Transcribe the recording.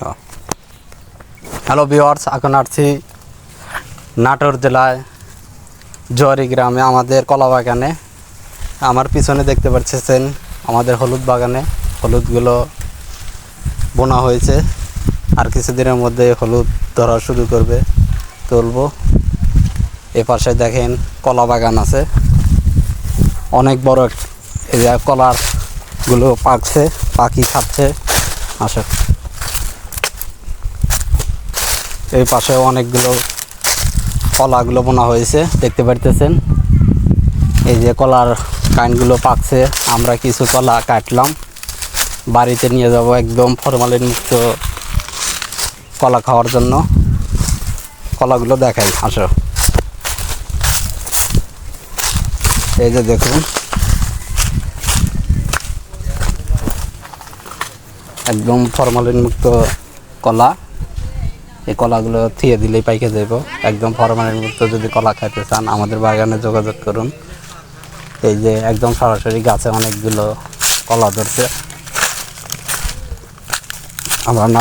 Hello viewers এখন আসছি নাটোর জেলায় জোয়ারি গ্রামে, আমাদের কলা বাগানে আমার পিছনে দেখতে পাচ্ছেন আমাদের হলুদ বাগানে। হলুদগুলো বোনা হয়েছে। আর কিছুদিনের মধ্যে হলুদ ধরা শুরু করবে, তুলবো। এ পাশে দেখেন কলা বাগান আছে। অনেক বড় এক- এই কলারগুলো পাকছে, পাখি খাচ্ছে। আসে। এই পাশে অনেকগুলো কলাগুলো বোনা হয়েছে, দেখতে পারতেছেন? এই যে কলার কাইনগুলো পাকছে, আমরা কিছু কলা কাটলাম। বাড়িতে নিয়ে যাব একদম ফরমালিন মুক্ত কলা খাওয়ার জন্য। কলাগুলো দেখাই, আসো। এই যে দেখুন। একদম ফরমালিন মুক্ত কলা। এই কলাগুলো থিয়ে দিলেই পাইকে যাব একদম ফরমালিন মুক্ত যদি কলা খাইতে চান, আমাদের বাগানে যোগাযোগ করুন। এই যে একদম সরাসরি গাছে অনেকগুলো কলা ধরছে। আমরা না